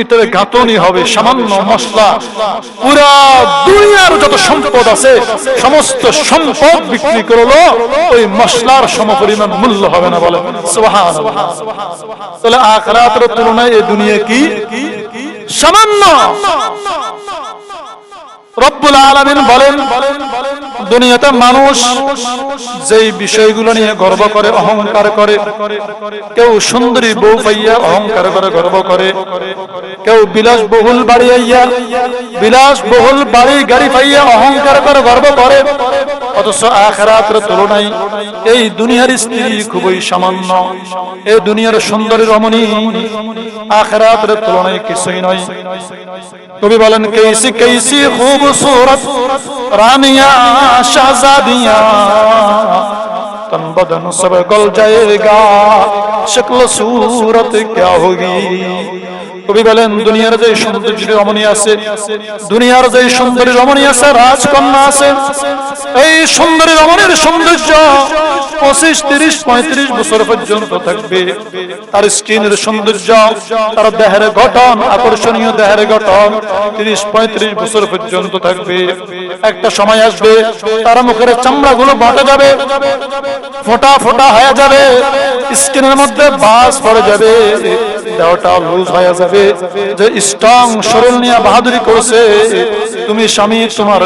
ইটের গাঁথনি হবে, সামান্য মশলা। পুরা দুনিয়ার যত সম্পদ আছে, সমস্ত সম্পদ বিক্রি করল, ওই মশলার সমপরিমাণ মূল্য হবে না বলে। তাহলে আখরাতের তুলনায় এই দুনিয়া কি? সামান্য। রব্বুল আলামিন বলেন দুনিয়াতে মানুষ যেই বিষয়গুলো নিয়ে গর্ব করে, অহংকার করে, কেউ সুন্দরী বউ পাইয়া অহংকার করে গর্ব করে, কেউ বিলাস বহুল বাড়ি আইয়া বিলাস বহুল বাড়ি গাড়ি পাইয়া অহংকার করে গর্ব করে, অথচ আখরাতের তুলনায় এই দুনিয়ার স্ত্রী খুবই সামান্য। এই দুনিয়ার সুন্দরী রমণী আখরাতের তুলনায় কিছুই নয়। কবি বলেন কেসি কেসি খুবসুরত رانیاں شہزادیاں تن بدن سب گل جائے گا شکل صورت کیا ہوگی কবি বলেন, দুনিয়ার যে সৌন্দর্য রমণী আছে, দুনিয়ার যে সুন্দরী রমণী আছে, রাজকন্যা আছে, এই সুন্দরী রমণীর সৌন্দর্য পঁচিশ, তিরিশ, পঁয়ত্রিশ বছর পর্যন্ত থাকবে। তার স্কিনের সৌন্দর্য, তার দেহের গঠন, আকর্ষণীয় দেহের গঠন তিরিশ, পঁয়ত্রিশ বছর পর্যন্ত থাকবে। একটা সময় আসবে, তার মুখের চামড়া গুলো বটে যাবে, ফোটা ফোটা হয়ে যাবে, স্কিনের মধ্যে বাস পড়ে যাবে, দেহটা লুজ হয়ে যাবে। যে স্ট্রং সরল বাহাদুরি করেছে, তুমি স্বামী, তোমার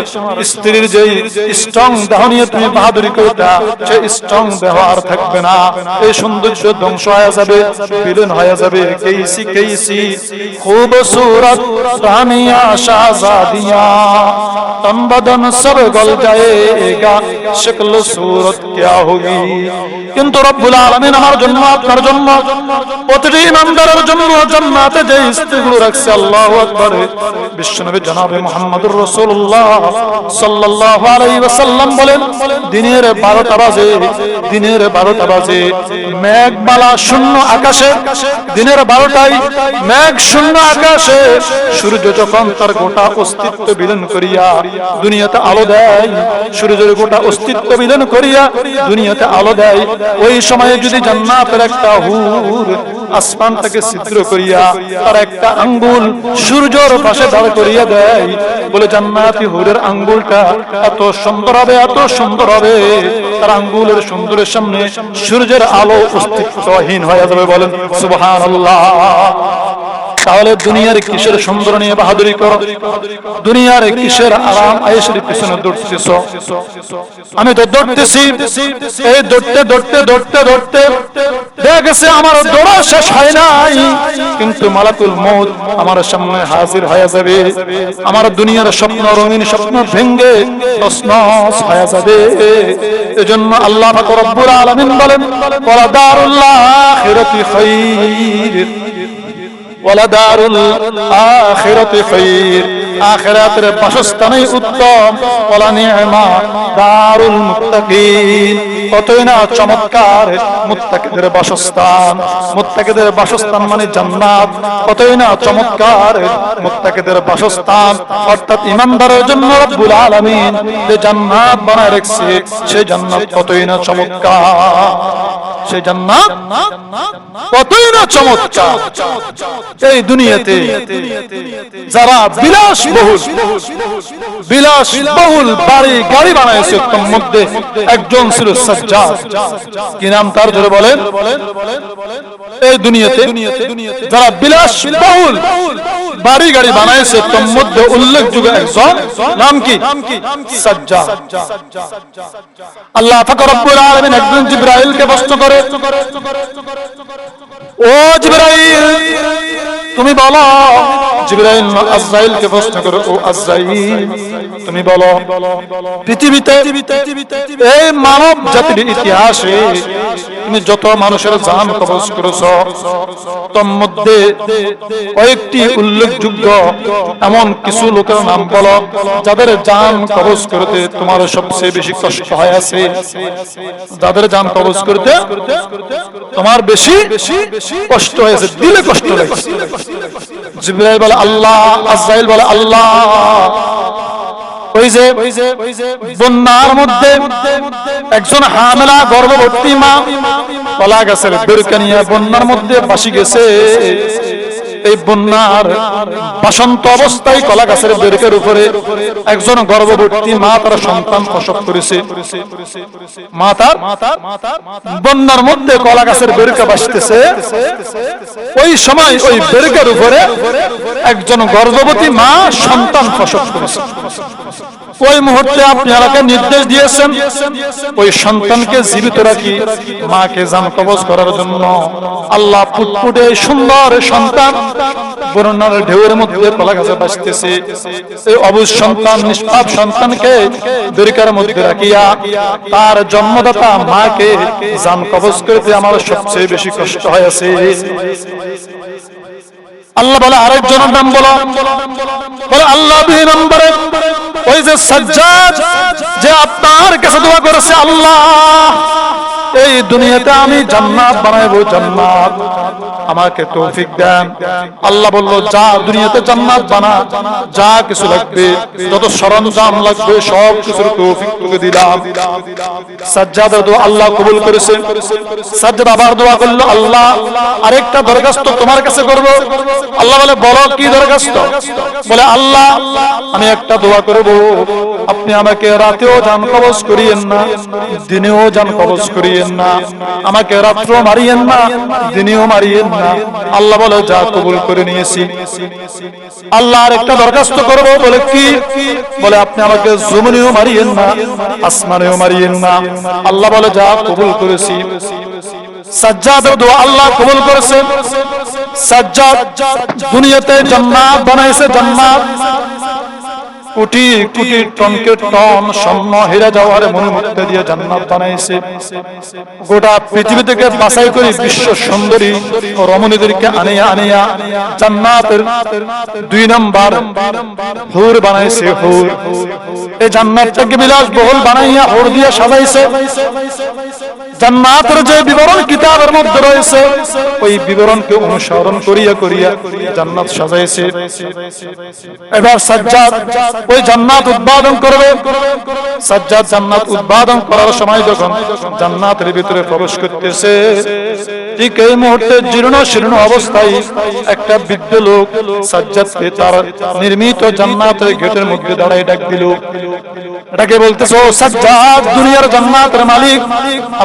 স্ত্রীর যে স্ট্রং দেহ নিয়ে তুমি বাহাদুরি স্ট্রং দেহ আর থাকবে না। এই সৌন্দর্য ধ্বংস হয়ে যাবে, বিলীন হয়ে যাবে। কেইসি কেইসি রানিয়া শাহজাদিয়া। সব গল যায়েগা সুরত কিয়া হোগি কিন্তু রব্বুল আলামিন আমার জন্য, আপনার জন্য, প্রতিটি ইমানদারের জন্য জান্নাতে যে রাখছে আল্লাহু বিশ্বনবী জনাবে মুহাম্মদুর রাসূলুল্লাহ সাল্লাল্লাহু আলাইহি ওয়াসাল্লাম বলেন, দিনের 12টা বাজে, দিনের 12টা বাজে শূন্য আকাশে, দিনের 12টায় মেঘ শূন্য আকাশে, সূর্য যখন তার গোটা অস্তিত্ব বিলীন করিয়া দুনিয়াতে আলো দেয়, সূর্যের গোটা অস্তিত্ব বিলীন করিয়া দুনিয়াতে আলো দেয়, ওই সময়ে যদি জান্নাতের একটা হুর আসমানটাকে ছিদ্র করিয়া তার একটা আঙ্গুল সূর্যর পাশে দাঁড় করিয়া দেয়। বলে, জান্নাতি হুরের আঙ্গুলটা এত সুন্দর হবে, এত সুন্দর হবে। তার আঙ্গুলের সুন্দরের সামনে সূর্যের আলো অস্তিত্বহীন হয়ে যাবে। বলেন, সুবহানাল্লাহ। তাহলে দুনিয়ার কিসের সুন্দর নিয়ে বাহাদুরি করো? দুনিয়ার কিসের আরাম আয়েসের পিছনে দৌড়তেছ? আমি তো দৌড়তেছি। এই দৌড়তে দৌড়তে দৌড়তে দৌড়তে দেখেছে আমার দৌড়া শেষ হয় নাই। কিন্তু মালাকুল মৌত আমার সামনে হাজির হয়ে যাবে। আমার দুনিয়ার স্বপ্ন রঙিন স্বপ্ন ভেঙ্গে তসনস হয়ে যাবে। এজন্য আল্লাহ রব্বুল আলামিন বলেন ওয়ালা দারুল্লাহ আখিরাতি খায়র ওয়ালাদারুল আখিরাতি খায়র আখিরাতের বাসস্থানই উত্তম। ওয়ালা নি'মা দারুল মুত্তাকিন। কতই না চমৎকার মুত্তাকিদের বাসস্থান। মুত্তাকিদের বাসস্থান মানে জান্নাত। কতই না চমৎকার মুত্তাকিদের বাসস্থান। অর্থাৎ ইমানদারের জন্য রব্বুল আলামিন যে জান্নাত বানায় রেখেছে সেই জান্নাত কতই না চমৎকার? সেই জান্নাত কতই না চমৎকার? এই দুনিয়াতে যারা বিলাস বিলাস, বহুল বাড়ি, গাড়ি বানাইছে একজন যারা বিলাস, বহুল বাড়ি, গাড়ি বানাইছে তোর মধ্যে উল্লেখযোগ্য একজন। নাম কি? আল্লাহ ফাকর রব্বুল আলামিন একদিন জিব্রাইলকে প্রশ্ন করে, ও জিব্রাইল তুমি বলো, জিব্রাইল আজরাইলকে প্রশ্ন করো, ও আজরাইল, তুমি বলো, পৃথিবীতে এই মানব জাতির ইতিহাসে তুমি যত মানুষের জান কবজ করেছ, তোর মধ্যে কয়েকটি উল্লেখযোগ্য এমন কিছু লোকের নাম বলো, যাদের জান কবজ করতে তোমার সবচেয়ে বেশি কষ্ট হয় আছে। যাদের জান কবজ করতে তোমার বেশি কষ্ট হয়েছে, দিলে কষ্ট লাগছে জিব্রাইল বলে আল্লাহ, আজরাইল বলে আল্লাহ। ওই যে বন্যার মধ্যে একজন হামেলা, গর্ভবতী মা কলা গাছের বেরকা নিয়ে বন্যার মধ্যে ফাঁসি গেছে। এই বন্যার অবস্থায় কলা গাছের বেরকের উপরে একজন মা তার সন্তান প্রসব করেছে। বন্যার মধ্যে কলা গাছের বেরকে বাসতেছে ওই সময় ওই বেরকের উপরে একজন গর্ভবতী মা সন্তান প্রসব করেছে। ওই মুহূর্তে আপনি আমাকে নির্দেশ দিয়েছেন, ওই সন্তানকে জীবিত রাখি, মাকে জান কবজ করার জন্য। আল্লাহ ফুটফুটে সুন্দর সন্তান বন্যার ঢেউয়ের মধ্যে কলা গাছে বাসতেছে এই অবুজ সন্তান, নিষ্পাপ সন্তানকে দরিকার মধ্যে রাখিয়া তার জন্মদাতা মাকে জান কবজ করতে আমার সবচেয়ে বেশি কষ্ট হয়েছে আল্লাহ বলে আরেকজনের নাম বলো। বলে আল্লাহ নম্বরে। ওই যে সজ্জাদ, যে আপনার কাছে দোয়া করেছে আল্লাহ। এই দুনিয়াতে আমি জান্নাত বানাইবো, জান্নাত। আমাকে তৌফিক দেন। আল্লাহ বলল, যা দুনিয়াতে জান্নাত বানা, যা কিছু লাগবে, যত সরঞ্জাম লাগবে, সব কিছুর তৌফিক তোকে দিলাম। সাজ্জাদ দোয়া আল্লাহ কবুল করেছে। সাজ্জাদ আবার দোয়া করল, আল্লাহ, আরেকটা দরখাস্ত তোমার কাছে করব। আল্লাহ বলে, বলো, কি দরখাস্ত? বলে, আল্লাহ, আমি একটা দোয়া করব। আপনি আমাকে রাতেও জান কবজ করিয়েন না, দিনেও জান কবজ করিয়েন না। আমাকে রাত্র মারিয়েন না, দিনেও মারিয়েন না। আল্লাহ বলে, যা কবুল করে নিয়েছি। আল্লাহ আর একটা দরখাস্ত করব। বলে, কি? বলে, আপনি আমাকে জমিনেও মারিয়েন না, আসমানেও মারিয়েন না। আল্লাহ বলে, যা কবুল করেছি। সাজ্জাদের দোয়া আল্লাহ কবুল করেছে। সাজ্জাদ দুনিয়াতে জান্নাত বানাইছে, জান্নাত। কোটি কোটি টনকে টন স্বর্ণ হেরা যাওয়ার মনে মুক্তি দিয়ে জান্নাত বানাইছে। গোটা পৃথিবী থেকে বাছাই করে বিশ্ব সুন্দরী ও রমণীদেরকে আনিয়া আনিয়া জান্নাতের দুই নম্বর হুর বানাইছে হুর। এই জান্নাতটাকে বিলাস বহুল বানাইয়া হুর দিয়ে সাজাইছে। জান্নাতের যে বিবরণ কিতাবের মধ্যে রয়েছে, ওই বিবরণকে অনুসরণ করিয়া করিয়া জান্নাত সাজাইছে। এবার সাজ্জাদ ওই জান্নাত উৎপাদন করবে। সাজ্জাদ জান্নাত উৎপাদন করার সময় যখন জান্নাতের ভিতরে প্রবেশ করতেছে, ঠিক এই মুহূর্তে জীর্ণ শীর্ণ অবস্থায় একটা বৃদ্ধ লোক সাজ্জাদকে তার নির্মিত জান্নাতের গেটের মধ্যে দাঁড়ায় ডাক দিল। এটাকে বলতেছে সাজ্জাদ, দুনিয়ার জান্নাতের মালিক,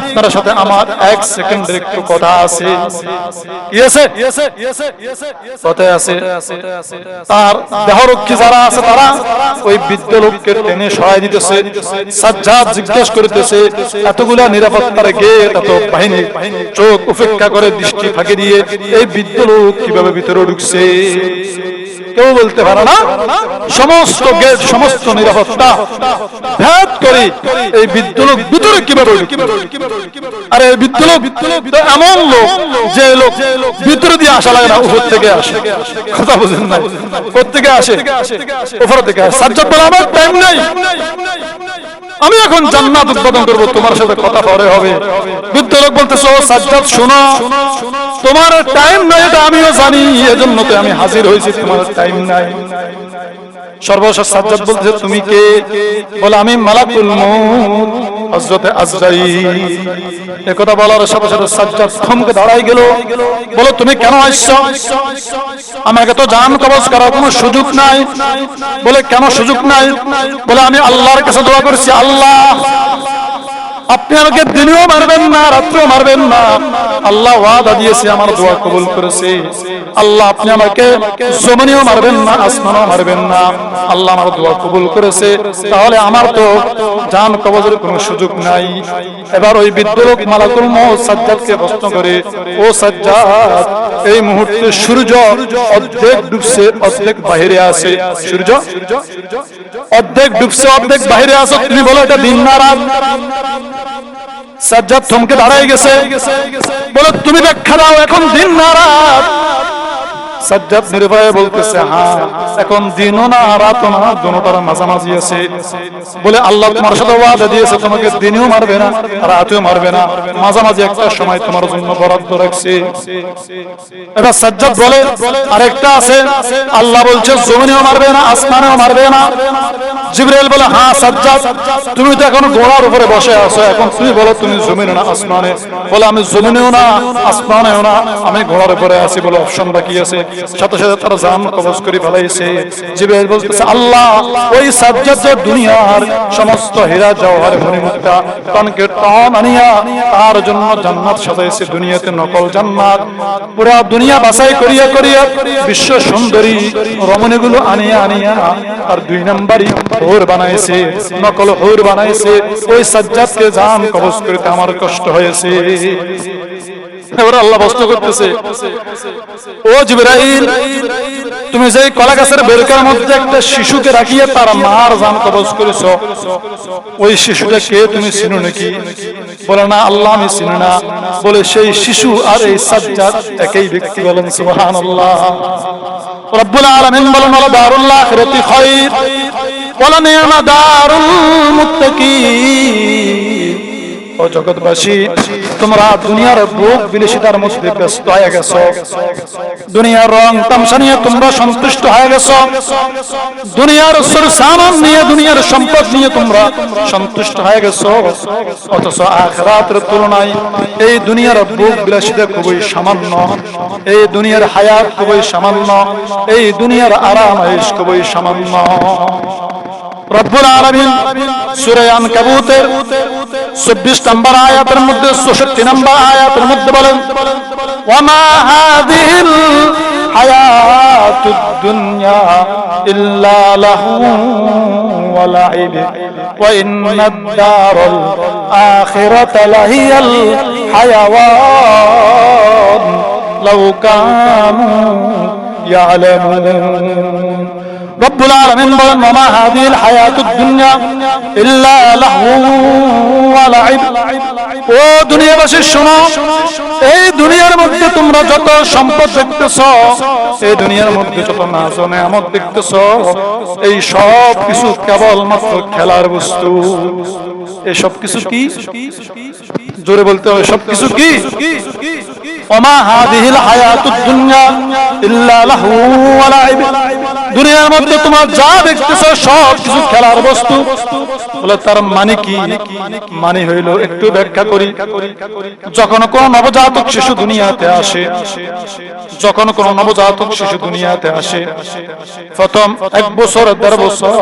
আপনার সাথে আমার এক সেকেন্ডের একটু কথা আছে। আছে। তার দেহরক্ষী যারা আছে, তারা ওই বৃদ্ধ লোককে টেনে সরাই দিতেছে। সাজ্জাদ জিজ্ঞেস করিতেছে, এতগুলা নিরাপত্তার গেট এত বাহিনী, চোখ উপেক্ষা করে দৃষ্টি ফাঁকি দিয়ে এই বৃদ্ধ লোক কীভাবে ভিতরে ঢুকছে? কেউ বলতে পারে না। সমস্ত গেট, সমস্ত নিরাপত্তা ভেদ করে এই বিদ্যুলোক লোক ভিতরে কীভাবে আরে এই বিদ্যুলোক এমন লোক যে লোক ভিতরে দিয়ে আসা লাগে না, উপর থেকে আসে। কথা বুঝেন না কোথেকে আসে? উপর থেকে আসে। সাজ্জাদ বলে, আমার টাইম নাই। আমি এখন জান্নাত উৎপাদন করব, তোমার সাথে কথা পরে হবে। বৃদ্ধ লোক বলতেছো সাজ্জাদ, শোনো, তোমার টাইম নাই এটা আমিও জানি এজন্য তো আমি হাজির হয়েছি, তোমার টাইম নাই। সর্বশেষ বলছে, তুমি কে? বলে, আমি মালাকুল মউত, হযরতে আজরাইল। কথা বলার সাথে সাথে সাজ্জাদ থমকে দাঁড়াই গেল। বলো, তুমি কেন আসছো? আমাকে তো জান কবজ করার কোনো সুযোগ নাই। বলে, কেন সুযোগ নাই? বলে, আমি আল্লাহর কাছে দোয়া করছি, আল্লাহ। আপনি আমাকে দিনেও মারবেন না, রাত্রেও মারবেন না। আল্লাহ ওয়াদা দিয়েছে, আমার দোয়া কবুল করেছে। আল্লাহ আপনি আমাকে জমিনেও মারবেন না, আসমানও মারবেন না। আল্লাহ আমার দোয়া কবুল করেছে। তাহলে আমার তো জান কবজের কোনো সুযোগ নাই। এবার ওই বিদ্যলোক মালাকুল সাজ্জাদকে প্রশ্ন করে, ও সাজ্জাদ, এই মুহূর্তে সূর্য অর্ধেক ডুবছে, অর্ধেক বাহিরে আছে। সূর্য? অর্ধেক ডুবছে, অর্ধেক বাহিরে আছে। তুমি বলো, এটা দিন না রাত? সাজ্জাদ থমকে দাঁড়ায় গেছে। বলে, তুমি ব্যাখ্যা দাও, এখন দিন না রাত সাজ্জাদ নির্ভয়ে বলতেছে হ্যাঁ এখন দিনও না রাতও না দুটোটার মাঝামাঝি আছে। বলে, আল্লাহ তোমার সাথে ওয়াদা দিয়েছে, তোমাকে দিনেও মারবে না, রাতেও মারবে না। মাঝামাঝি একটা সময় তোমার জন্য বরাদ্দ রাখছে। এবার সাজ্জাদ বলে, আরেকটা আছে। আল্লাহ বলছে, জমিনেও মারবে না, আসমানেও মারবে না। জিবরাইল বলে হ্যাঁ সাজ্জাদ, তুমি তো এখন ঘোড়ার উপরে বসে আছো। এখন তুমি বলো, তুমি জমিনে না, আসমানে? বলে, আমি জমিনেও না, আসমানেও না, আমি ঘোড়ার উপরে আছি বলে অপশন বাকি আছে। সাথে সাথে তারা জান কবজ করে ফেলাইছে। জিবরাইল বলতেছে, আল্লাহ, ওই সাজ্জাদ যে দুনিয়ার সমস্ত হীরা, জওহর মণিমুক্তা টনকে টন আনিয়া তার জন্য জান্নাত সাজাইছে, দুনিয়াতে নকল জান্নাত। পুরা দুনিয়া বাছাই করিয়া করিয়া বিশ্ব সুন্দরী রমণীগুলো আনিয়া আনিয়া আর দুই নাম্বারই হোর বানাইছে, নকল হোর বানাইছে, ওই সাজ্জাদকে জান কবজ করতে আমার কষ্ট হয়েছে। এবার আল্লাহ করতেছে, ও জিবরাইল, তুমি যে কলা গাছের বেরকার মধ্যে একটা শিশুকে রাখিয়ে তার মার জান কবজ করেছ, ওই শিশুটা কে তুমি চিনো নাকি? বলে, না, আল্লাহ আমি চিনি না। বলে, সেই শিশু আর এই সাজ্জাদ একই ব্যক্তি বলেন, সুবহানাল্লাহ। রব্বুল বলেন জগৎবাসী, তোমরা দুনিয়ার ভোগ বিলাসিতার মধ্যে ব্যস্ত হয়ে গেছো। দুনিয়ার রং তামসা নিয়ে তোমরা সন্তুষ্ট হয়ে গেছো। দুনিয়ার সুর সামান নিয়ে, দুনিয়ার সম্পদ নিয়ে তোমরা সন্তুষ্ট হয়ে গেছো। অথচ আখরাতের তুলনায় এই দুনিয়ার ভোগ বিলাসিতা খুবই সামান্য। এই দুনিয়ার হায়াত খুবই সামান্য। এই দুনিয়ার আরাম খুবই সামান্য। রব্বুল আলামিন সূরা আনকাবুতের 24 নম্বর আয়াতের মধ্যে 64 নম্বর আয়াতের মধ্যে বলেন ওয়ামা হাযিহিল হায়াতুদ দুনিয়া ইল্লা লাহু ওয়া লাইব ওয়া ইন্নাদ দারাল আখিরাতা লাহিয়াল হায়াওয়ান লাউ কানু ইয়ালামুন রব্বুল আলামিন বলেন মামা হাদিল হায়াতুদ দুনিয়া ইল্লা লাহু ওয়া লাইব। ও দুনিয়াবাসী, শোনো, এই দুনিয়ার মধ্যে তোমরা যত সম্পদ দেখতেছ, এই দুনিয়ার মধ্যে যত নাজ নেয়ামত দেখতেছ, এই সব কিছু কেবল মাত্র খেলার বস্তু। এই সব কিছু কি? জোরে বলতে হবে, সব কিছু কি? দুনিয়ার মধ্যে তোমার যা দেখতেছো, সব কিছু খেলার বস্তু। বলে তার মানে কি? মানে হইল একটু ব্যাখ্যা করি। যখন কোন নবজাতক শিশু দুনিয়াতে আসে যখন কোন নবজাতক শিশু দুনিয়াতে আসে, প্রথম এক বছর, দেড় বছর,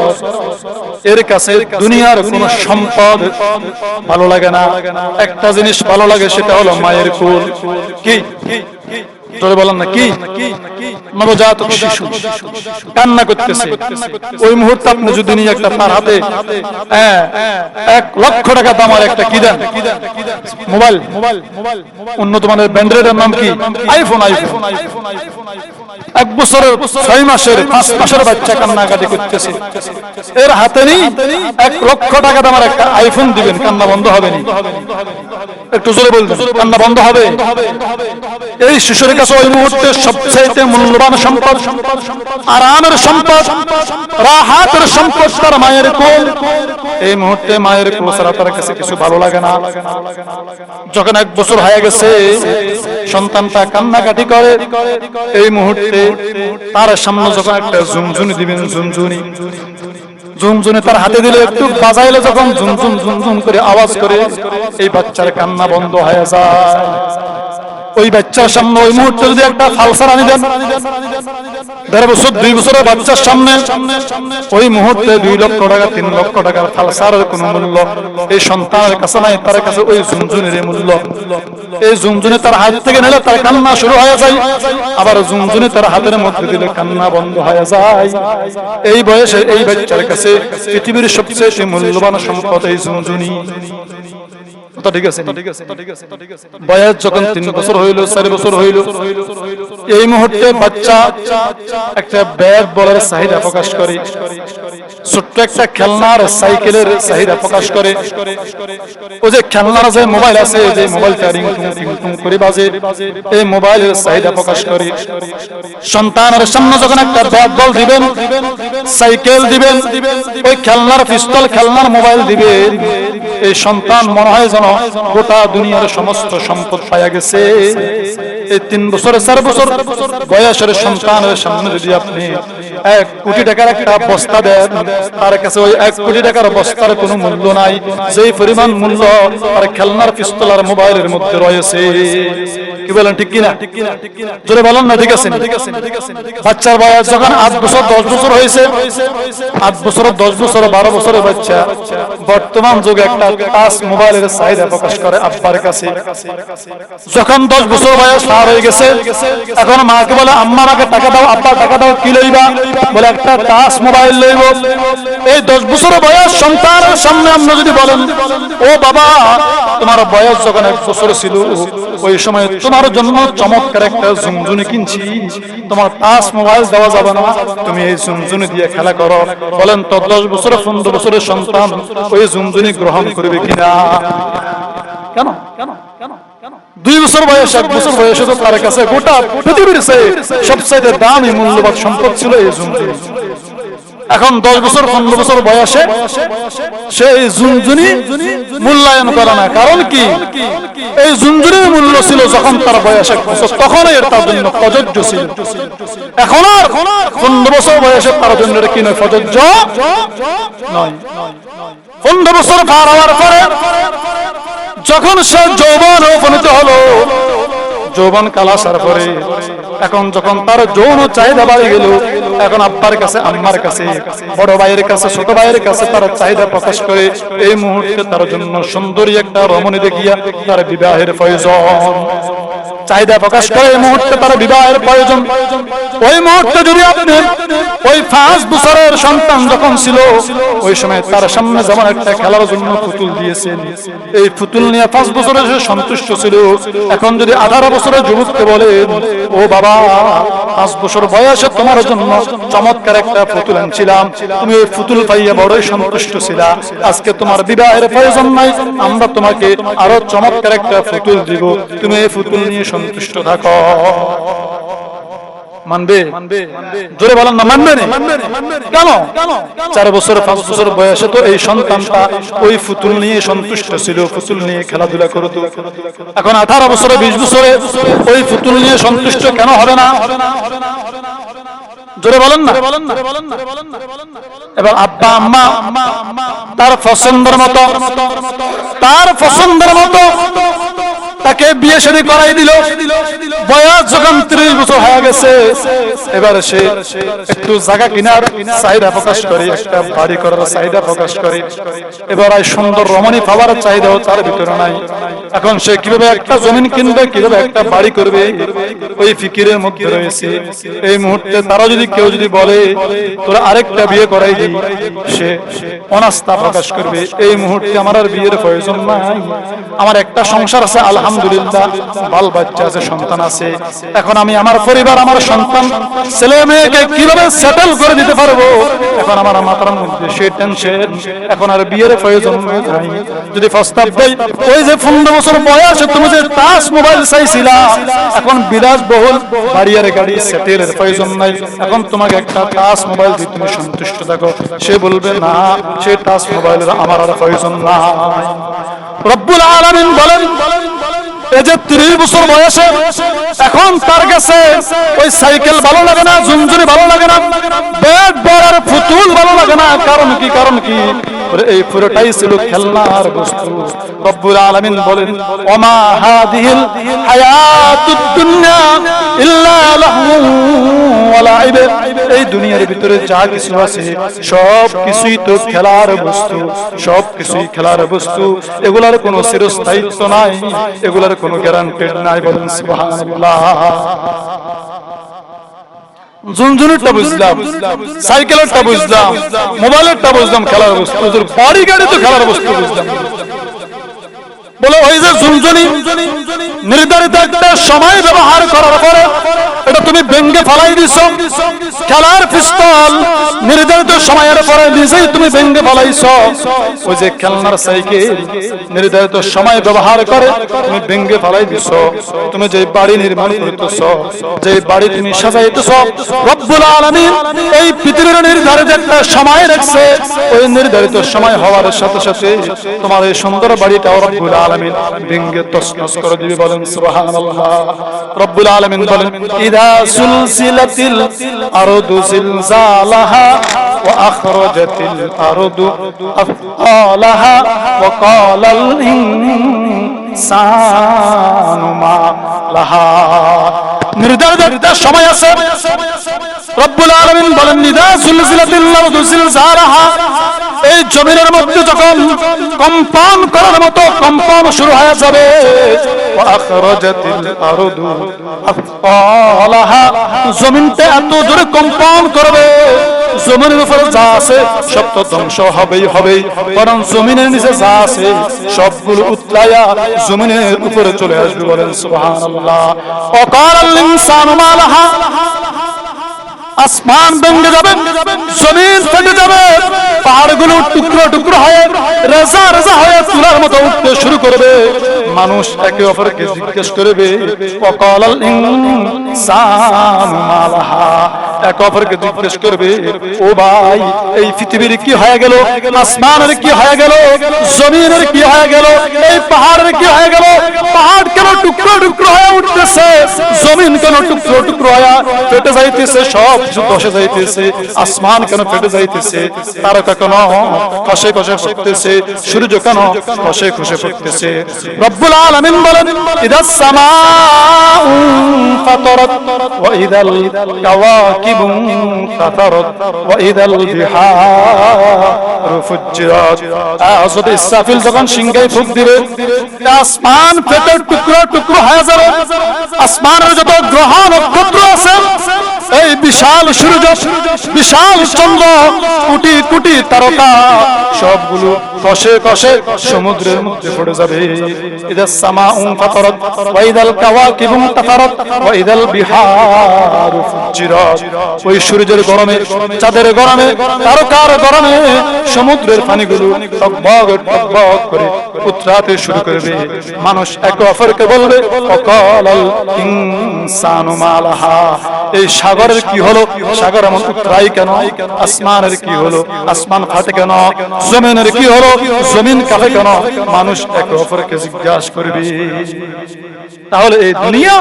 এর কাছে দুনিয়ার কোন সম্পদ ভালো লাগে না। একটা জিনিস ভালো লাগে, সেটা হলো মায়ের কুল। কি? তোরে বলেন না কি নবজাতক শিশু। কান্না করতেছে। ওই মুহূর্তে আপনি যদি নিয়ে একটা তার হাতে হ্যাঁ, এক লক্ষ টাকা দামার একটা কি দেন? মোবাইল। মোবাইল উন্নত মানের ব্যান্ডের নাম কি? IPhone iPhone. এক বছরের, ছয় মাসের, পাঁচ মাসের বাচ্চা কান্নাকাটি করতেছে। এর হাতে নেই এক লক্ষ টাকা দামের একটা আইফোন দিবেন, কান্না বন্ধ হবে একটু জোরে কান্না বন্ধ হবে? এই শিশুর কাছে ওই মুহূর্তে সবচেয়ে মূল্যবান সম্পদ, আরামের সম্পদ, রাহাতের সম্পদ তার মায়ের কোল। এই মুহূর্তে মায়ের কোল তার কাছে কিছু ভালো লাগে না। যখন এক বছর হয়ে গেছে, সন্তানটা কান্নাকাটি করে, এই মুহূর্তে তার সামনে যখন একটা ঝুমঝুনি দিবেন, ঝুমঝুনি। ঝুমঝুনি তার হাতে দিলে একটু বাজাইলে যখন ঝুমঝুম ঝুমঝুম করে আওয়াজ করে, এই বাচ্চার কান্না বন্ধ হয়ে যায়। ওই বাচ্চার সামনে ওই মুহূর্তে যদি একটা ফালসার আনি দেন, দেড় বছর, দুই বছরের বাচ্চার সামনে, ওই মুহূর্তে দুই লক্ষ টাকা, তিন লক্ষ টাকার ফালসারের কোন মূল্য, এই সন্তানের কাছে নাই, তার কাছে ওই ঝুমঝুনির মূল্য। এই ঝুমঝুনি তার হাত থেকে নিলে তার কান্না শুরু হয়ে যায়, আবার ঝুমঝুনি তার হাতের মধ্যে দিলে কান্না বন্ধ হয়ে যায়। এই বয়সে এই বাচ্চার কাছে পৃথিবীর সবচেয়ে মূল্যবান সম্পদ এই ঝুমঝুনি বয়স যখন তিন বছর হইল, চার বছর হইল, এই মুহূর্তে বাচ্চা একটা ব্যাগ বলার চাহিদা প্রকাশ করে। ছোট্ট একটা খেলনার সাইকেলের চাহিদা প্রকাশ করে। ও যে খেলনার যে মোবাইল আছে, যে মোবাইলটা করে বাজে, এই মোবাইলের চাহিদা প্রকাশ করে। সন্তানের সামনে যখন একটা ব্যাগ বল দিবেন, সাইকেল দিবেন, ওই খেলনার পিস্তল, খেলনার মোবাইল এই সন্তান মনে হয় যেন গোটা দুনিয়ার সমস্ত সম্পদ পাইয়া গেছে। এই তিন বছর, চার বছর বয়সের সন্তানের সামনে যদি আপনি এক কোটি টাকার একটা বস্তা দেন, তার কাছে ওই এক কোটি টাকার বস্তার কোনো মূল্য নাই। যেই পরিমাণ মূল্য তার খেলনার পিস্তল আর মোবাইলের মধ্যে রয়েছে। কি বলেন, ঠিক কিনা? জোরে বলেন না, ঠিক আছে। বাচ্চার বয়স যখন আট বছর, দশ বছর হয়েছে, আট বছর, দশ বছর, বারো বছরের বাচ্চা, বর্তমান যুগে একটা মোবাইলের চাহিদা প্রকাশ করে আব্বার কাছে। যখন দশ বছর বয়স পার হয়ে গেছে। এখন মাকে বলে, আম্মা, আমাকে টাকা দাও, আব্বা, টাকা দাও, কি লইবা? বলে, একটা টাচ মোবাইল লইব। এই দশ বছর বয়স, সন্তানের সামনে আমরা যদি বলেন, ও বাবা, তোমার বয়স যখন এক বছর ছিল, ওই সময় তোমার জন্য চমৎকার একটা ঝুমঝুনি কিনছি। তোমার টাচ মোবাইল দেওয়া যাবে না। তুমি এই ঝুমঝুনি দিয়ে খেলা করো। বলেন তো দশ বছর, পনেরো বছরের সন্তান ওই ঝুমঝুনি গ্রহণ করবে কিনা কেন? কেন? কেন? দুই বছর বয়স, এক বছর বয়সে তো তার কাছে গোটা পৃথিবীর সবচাইতে দামি মূল্যবান সম্পদ ছিল এই ঝুমঝুনি এখন দশ বছর, পনেরো বছর বয়সে সেই ঝুনঝুনি মূল্যায়ন করে না। কারণ কি? এই ঝুনঝুনির মূল্য ছিল যখন তার বয়স এক বছর তখন এর তার জন্য প্রযোজ্য ছিল। এখন আর পনেরো বছর বয়সে তার জন্য কি নয় প্রযোজ্য নয়। পনেরো বছর পার হওয়ার পরে যখন সে যৌবন উপনীত হলো, যৌবন কাল আসার পরে, এখন যখন তার যৌন চাহিদা বাড়ি গেল, এখন আব্বার কাছে, আম্মার কাছে, বড় ভাইয়ের কাছে, ছোট ভাইয়ের কাছে তার চাহিদা প্রকাশ করে, এই মুহূর্তে তার জন্য সুন্দরী একটা রমণী দেখিয়া তার বিবাহের প্রয়োজন। চাহিদা প্রকাশ করে এই মুহূর্তে তার বিবাহের প্রয়োজন। ওই মুহূর্তে যদি আপনি ওই পাঁচ বছরের সন্তান যখন ছিল, ওই সময় তার সামনে যেমন একটা খেলার জন্য পুতুল দিয়েছেন। এই পুতুল নিয়ে পাঁচ বছরে সে সন্তুষ্ট ছিল। এখন যদি আঠারো বছরের যুবককে বলে, ও বাবা, পাঁচ বছর বয়সে তোমার জন্য চমৎকার একটা পুতুল আনছিলাম। তুমি ওই পুতুল পাইয়া বড়ই সন্তুষ্ট ছিলা। আজকে তোমার বিবাহের প্রয়োজন নাই। আমরা তোমাকে আরও চমৎকার একটা পুতুল দিব। তুমি এই পুতুল নিয়ে সন্তুষ্ট থাকো মানবে? জোরে বলেন না, মানবে কেন? চার বছর, পাঁচ বছর বয়সে তো এই সন্তানটা ওই ফুতুল নিয়ে সন্তুষ্ট ছিল ফুতুল নিয়ে খেলাধুলা করত। এখন আঠারো বছরে, বিশ বছরে ওই ফুতুল নিয়ে সন্তুষ্ট কেন হবে না? জোরে বলেন না। এবার আব্বা, আম্মা, তার পছন্দের মতো, তার পছন্দের মতো তাকে বিয়ে শাদী করাই দিল। বয়স যখন ত্রিশ বছর হয়ে গেছে, এবার সে একটু জায়গা কিনার চাহিদা প্রকাশ করে, একটা বাড়ি করার চাহিদা প্রকাশ করে। এবার এই সুন্দর রমণী পাওয়ার চাহিদাও তার ভিতরে নাই। এখন সে কীভাবে একটা জমিন কিনবে, কীভাবে একটা বাড়ি করবে, ওই ফিকিরের মধ্যে রয়েছে। এই মুহূর্তে তারা যদি কেউ যদি বলে, তোরা আরেকটা বিয়ে করাই দিই সে অনাস্থা প্রকাশ করবে। এই মুহূর্তে আমার আর বিয়ের প্রয়োজন নাই। আমার একটা সংসার আছে আলহামদুলিল্লাহ, বাল বাচ্চা আছে, সন্তান আছে। এখন আমি আমার পরিবার, আমার সন্তান, ছেলে মেয়েকে কীভাবে সেটেল করে দিতে পারব? এখন আমার মাথার মধ্যে সে টেনশন এখন আর বিয়ের প্রয়োজন নাই। যদি প্রস্তাব দেয় ওই যে পনেরো বছর বয়সে তুমি যে টাচ মোবাইল চাইছিলা, এখন বিলাস বহুল বাড়িয়ার গাড়ি সেটেলের প্রয়োজন নাই। এখন তোমাকে একটা টাচ মোবাইল দিয়ে তুমি সন্তুষ্ট থাকো। সে বলবে, না, সে টাচ মোবাইলের আমার আর প্রয়োজন নাই। রব্বুল আলামিন বলেন যে এখন তার ওই লাগে না ভালো লাগে না আর ভালো লাগে না। কারণ কি কারণ কি? এই পুরোটাই ছিল খেলনার বস্তু। রব্বুল আলামিন বলেন হাদিহিল হায়াতুদ দুনিয়া ইল্লা এই দুনিয়ার ভিতরে যা কিছু আছে, সব কিছুই তো খেলার বস্তু। সব কিছুই খেলার বস্তু। এগুলার কোনো চিরস্থায়িত্ব নাই, এগুলার কোনো গ্যারান্টেড নাই বলেন সুবহানাল্লাহ। ঝুনঝুনিরটা বুঝলাম। সাইকেলেরটা বুঝলাম। মোবাইলেরটা বুঝলাম খেলার বস্তু বাড়ি গাড়ি তো খেলার বস্তু বুঝলাম। বলে ওই যে ঝুনঝুনি, নির্ধারিত একটা সময় ব্যবহার করার পরে এটা তুমি ব্যঙ্গে ফলাই দিছ। খেলার পিস্তল নির্ধারিত সময়ের পরে নিজেই তুমি ব্যঙ্গে ফলাইছ। ওই যে খেলনার সাইকেল নির্ধারিত সময় ব্যবহার করে তুমি ব্যঙ্গে ফলাই দিছ। তুমি যে বাড়ি নির্মাণ করতেছ, যে বাড়ি তুমি সাজাইতেছ, রব্বুল আলামিন এই পৃথিবীর নির্ধারিত একটা সময় রাখছে। ওই নির্ধারিত সময় হওয়ার সাথে সাথে তোমার এই সুন্দর বাড়িটাও রব্বুল আলামিন ভেঙ্গে তসনস করে দিবে বলেন, সুবহানাল্লাহ। রব্বুল আলামিন বলেন, ইদা সুলসিলাতিল আরদু জিলজালাহা আরদু আফআলাহা ওয়া ক্বালাল ইনসানু মা লাহা। নির্ধারিত সময় আছে। রব্বুল আলামিন বলেন নিদা সুলসিলাতিল আরদু জিলজালাহা এই জমিনের মধ্যে যখন কম্পন করার মতো কম্পন শুরু হয়ে যাবে জমিনটা এত জোরে কম্পন করবে, জমিনের উপরে যা আছে সব তো ধ্বংস হবেই হবেই। বরং জমিনের নিচে যা আছে সবগুলো উতলাইয়া জমিনের উপরে চলে আসবে বলেন সুবহানাল্লাহ। অকাল ইনসানু মালাহা। আসমান ভেঙে যাবে, জমিন ফেটে যাবে, পাহাড়গুলো টুকরো টুকরো হয়ে, রেজা রেজা হয়ে তুলার মতো উঠতে শুরু করবে। মানুষ একে অপরকে জিজ্ঞেস করবে অকাল এক অপরকে জিজ্ঞেস করবে। ও ভাই, এই পৃথিবীর কি হয়ে গেল? আসমানের কি হয়ে গেল? জমিনের কি হয়ে গেল? এই পাহাড়ের কি হয়ে গেল? পাহাড় কেন টুকরো টুকরো হয়ে উঠতেছে? জমিন কেন টুকরো টুকরো হয়ে ফেটে যাইতেছে? সব বসে যাইতেছে। আসমান কেন ফেটে যাইতেছে? তারকা কেন কষে কষে পড়তেছে? সূর্য কেন কষে কষে পড়তেছে? রব্বুল আলামিন বলেন, ইদাস সামাউ ফাতারাত ওয়া ইদাল কাওয়াকিবু। তাতারাত ওয়া ইদাল বিহার ফুজ্জিরাত আযব ইসরাফিল যখন সিংহাই ফুক দিবে আসমান ফেটে টুকরো টুকরো হয়ে যাবে আসমানের যত গ্রহ নক্ষত্র আছে এই বিশাল সূর্য বিশাল চন্দ্র, কোটি কোটি তারকা, সবগুলো কষে কষে সমুদ্রের মধ্যে পড়ে যাবে। ইদা সামাউ ফাতারাত, ওয়া ইদাল কাওয়াকিবু তাতারাত ওয়া ইদাল বিহার ফুজিরাত ওই সূর্যের গরমে, চাঁদের গরমে, তারকার গরমে সমুদ্রের পানিগুলো টকবক টকবক করে উতরাতে শুরু করবে। মানুষ একে অপরকে বলবে, অকালাল ইনসানু মালাহা। এই সাগরের কি হলো? সাগর এমন উতরাই কেন? আসমানের কি হলো? আসমান ফাটে কেন? জমিনের কি হলো? জমিন কাটে কেন? মানুষ একে অপরকে জিজ্ঞাসা করবে। তাহলে এই দুনিয়া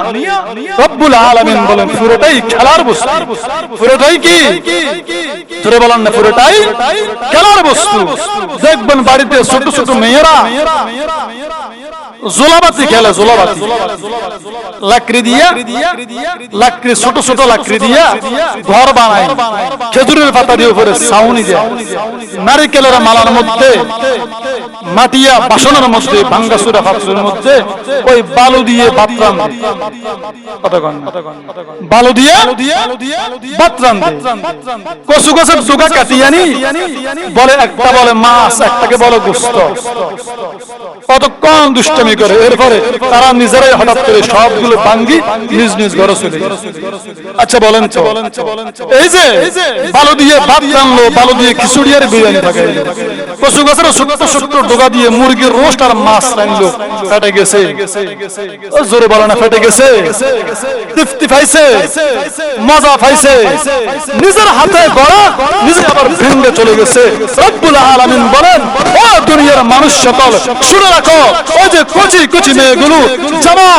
রব্বুল আলামিন বলেন, পুরোটাই খেলার বস্তু। পুরোটাই কি? ধরে বলেন না, পুরোটাই খেলার বস্তু। দেখবেন বাড়িতে ছোট ছোট মেয়েরা জোলাবাতি খেলে, জোলাবাতি। লাকড়ি দিয়া, লাকড়ি, ছোট ছোট লাকড়ি দিয়া ঘর বানায়। খেজুরের পাতা দিয়ে উপরে সাউনি দেয়। নারিকেলের মালার মধ্যে, মাটিয়া বাসনের মধ্যে ভাঙ্গা সুরা পাত্রের মধ্যে ওই বালু দিয়ে বাতরান বালু দিয়ে বাতরান কচু গাছের জোগা কাটিয়ে আনি, বলে একটা বলে মাছ, একটাকে বলে গোস্ত। কতক্ষণ দুষ্টামি করে। এরপরে তারা নিজেরাই হঠাৎ করে সবগুলো ভাঙ্গি নিজ নিজ ঘরে চলে আচ্ছা বলেন এই যে বালু দিয়ে ভাত রানলো বালু দিয়ে খিচুড়ি আর বিরিয়ানি থাকে কচু গাছের ছোট্ট ছোট্ট ডোগা দিয়ে মুরগির রোস্ট আর মাছ রানলো ফেটে গেছে। জোরে বলে না, ফেটে গেছে। তৃপ্তি পাইছে, মজা পাইছে। নিজের হাতে গড়া, নিজে আবার ভেঙ্গে চলে গেছে। রব্বুল আলামিন বলেন, ও দুনিয়ার মানুষ সকল, শুনে রাখো ওই যে কচি কচি মেয়েগুলো জামা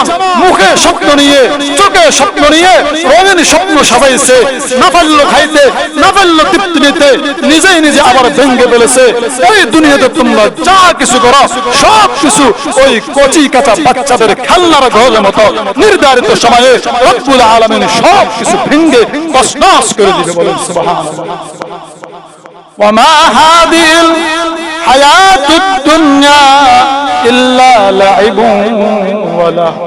মুখে স্বপ্ন নিয়ে, চোখে স্বপ্ন নিয়ে, রঙিন স্বপ্ন সাজাইছে, না ফেলল খাইতে, না ফেলল তৃপ্তি নিতে, নিজেই নিজে আবার ভেঙ্গে ফেলেছে। ওই দুনিয়াতে তোমরা যা কিছু করো, সব কিছু ওই কচি কাঁচা বাচ্চাদের খেলনার ঘরের মতো, নির্ধারিত সময়ে রব্বুল আলমিন সব কিছু ভেঙ্গে কসনাস করে দিবে বলেন সুবহানাল্লাহ। ওয়া মা হাদিল الحياة الدنيا إلا لعب ولهو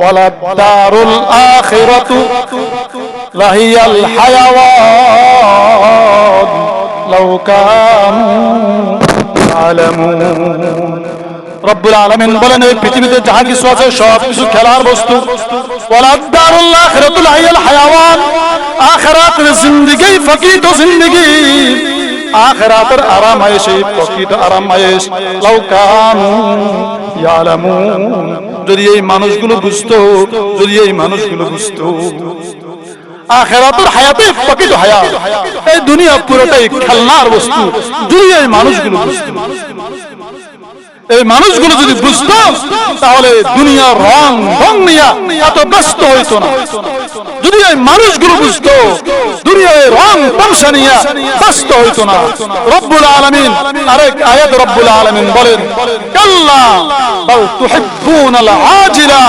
وللدار الآخرة لهي الحيوان لو كانوا يعلمون রব্বুল আলামিন বলেন এই পৃথিবীতে যাহা কিছু আছে সব কিছু খেলার বস্তু ওয়ালাদারুল আখিরাতুল হাইয়াল হায়াওয়ান আখিরাতের জিন্দেগি প্রকৃত জিন্দেগি আখিরাতের আরাম আয়েশ এই প্রকৃত আরামায়েশ। লাউ কানু যদি এই মানুষগুলো বুঝতো, যদি এই মানুষগুলো বুঝতো। আখেরাতের হায়াতে প্রকৃত হায়াত। এই দুনিয়া পুরোটাই খেলনার বস্তু। যদি এই মানুষগুলো বুঝতো। এই মানুষগুলো যদি বুঝতো, তাহলে দুনিয়া রং রং নিয়া এত ব্যস্ত হইত না। যদি এই মানুষগুলো বুঝতো, দুনিয়ায় রং তামসা নিয়া ব্যস্ত হইত না। রব্বুল আলামিন আরেক আয়াত রব্বুল আলামিন বলেন, কাল্লা বাল তুহিব্বুনাল আজিলা।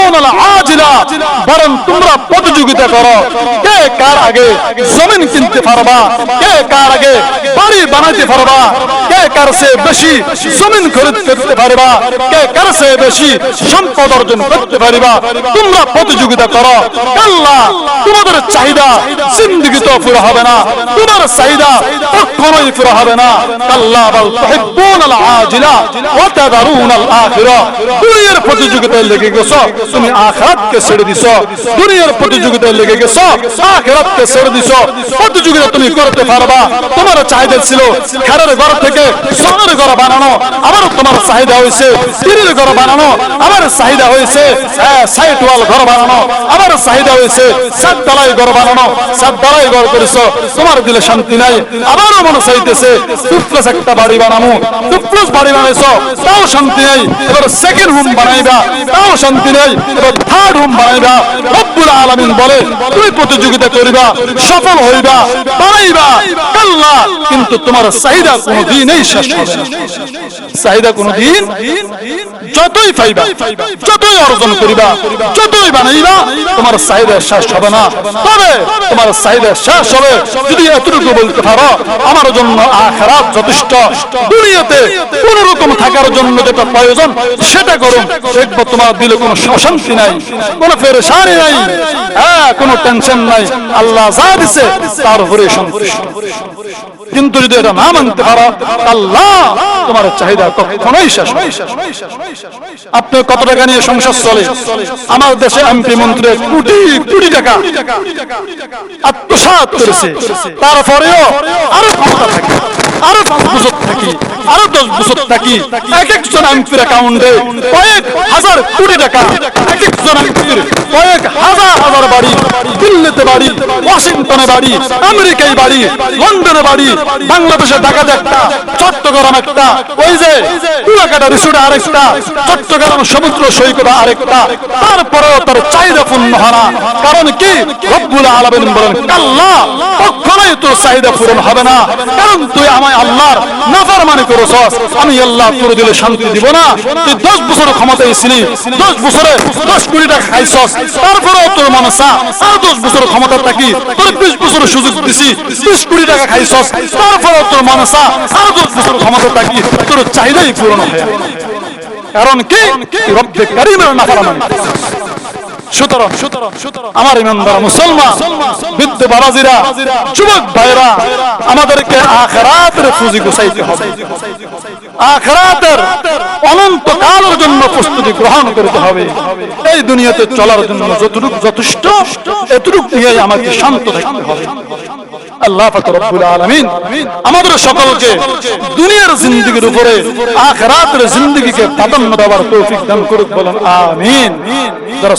তোমরা বরং তোমরা প্রতিযোগিতা করো। কে কার আগে জমিন কিনতে পারবা? কে কার আগে বাড়ি বানাইতে পারবা? কে কার সে বেশি জমিন খরিদ করতে পারবা? কে কার সে বেশি সম্পদ অর্জন করতে পারবা? তোমরা প্রতিযোগিতা করো। তোমাদের চাহিদা জিন্দগি তো পুরো হবে না। তোমার চাহিদা কখনোই পুরো হবে না। কাল্লা বল তুহিব্বুনাল আজিলা ওয়া তাদারুনাল আখিরা। দুনিয়ার প্রতিযোগিতায় লেগে গেছো, তুমি আখিরাতকে ছেড়ে দিছো। দুনিয়ার প্রতিযোগিতায় লেগে গেছো, আখিরাতকে ছেড়ে দিছো। প্রতিযোগিতা তুমি করতে পারবা। তোমার চাহিদা ছিল খেরের ঘর থেকে সোনার ঘর বানানো। আবার তোমার চাহিদা হয়েছে, টিনের ঘর বানানো। আবার চাহিদা হয়েছে সাইট ওয়াল ঘর বানানো। আবার চাহিদা হয়েছে সাত তলাই ঘর বানানো সাত তলাই ঘর করেছ, তোমার দিলে শান্তি নাই, আবারও মনে চাইতেছে টুপ্লাস একটা বাড়ি বানানো টুপ্লাস বাড়ি বানাইছ, তাও শান্তি নাই, এবার সেকেন্ড হোম বানাইবা, তাও শান্তি নেই, এবার হোম বানাইবা, রব্বুল আলামিন বলে প্রতিযোগিতা করিবা, সফল হইবা কাল্লা, কিন্তু তোমার শেষ হবে যতই পাইবা, যতই অর্জন করিবা, যতই বানাইবা, তোমার চাহিদা শেষ হবে না। তবে তোমার চাহিদা শেষ হবে যদি এতটুকু বলতে পারো, আমার জন্য আখারাত যথেষ্ট। দুনিয়াতে কোন রকম থাকার জন্য যেটা প্রয়োজন, সেটা করো দেখব তোমার দিলে কোনো অশান্তি নাই। কোনো পেরেশানি নাই। হ্যাঁ কোনো টেনশন নাই। আল্লাহ যা দিছে তার উপরে সন্তুষ্ট। কিন্তু যদি এটা না মানতে পারো, আল্লাহ তোমার চাহিদা কখনোই শেষ হবে না। আপনার কত টাকা নিয়ে সংসার চলে? আমার দেশে এমপি মন্ত্রী কোটি কোটি টাকা। আত্মসাত করেছে। তারপরেও আরও ক্ষমতা থাকে, আরও বছর থাকি, আরও দশ বছর থাকি। এক একজন এমপির অ্যাকাউন্টে কয়েক হাজার কোটি টাকা। এক একজন এমপির কয়েক হাজার হাজার বাড়ি, দিল্লিতে বাড়ি, ওয়াশিংটনে বাড়ি, আমেরিকায় বাড়ি, লন্ডনে বাড়ি বাংলাদেশে ঢাকাতে একটা, চট্টগ্রাম একটা, ওই যে কুয়াকাটা রিসোর্ট আরেকটা, চট্টগ্রাম সমুদ্র সৈকত আরেকটা, তারপরেও তার চাহিদা পূর্ণ হয় না। কারণ কি? রব্বুল বলেন কখনোই তোর চাহিদা পূরণ হবে না। কারণ তুই আমায় আল্লাহর আমি আল্লাহ তোর দিলে শান্তি দিব না। তুই দশ বছর ক্ষমতায় ছিলি, দশ বছরে দশ কোটি টাকা খাইছস। তারপরেও তোর মনসা আর দশ বছর ক্ষমতা থাকি, তোর বিশ বছর সুযোগ দিছি, বিশ কোটি টাকা খাইছস। তারপরেও তোর ক্ষমতা থাকি, তোর চাহিদাই পূরণ কারণ কি? কারিমের সুতরাং আমার মুসলমান, বৃদ্ধ বাবাজিরা, যুবক ভাইরা আমাদেরকে আখরাতের পুঁজি গুছাইতে হবে। আখরাতের অনন্ত কালের জন্য প্রস্তুতি গ্রহণ করতে হবে। এই দুনিয়াতে চলার জন্য যতটুকু যথেষ্ট, এতটুকু নিয়ে আমাকে শান্ত থাকতে হবে। আল্লাহ রব্বুল আমাদের সকলকে দুনিয়ার জিন্দেগির উপরে, আখিরাতের জিন্দেগিকে প্রাধান্য দেওয়ার তৌফিক দান করুক বলেন, আমিন যারা।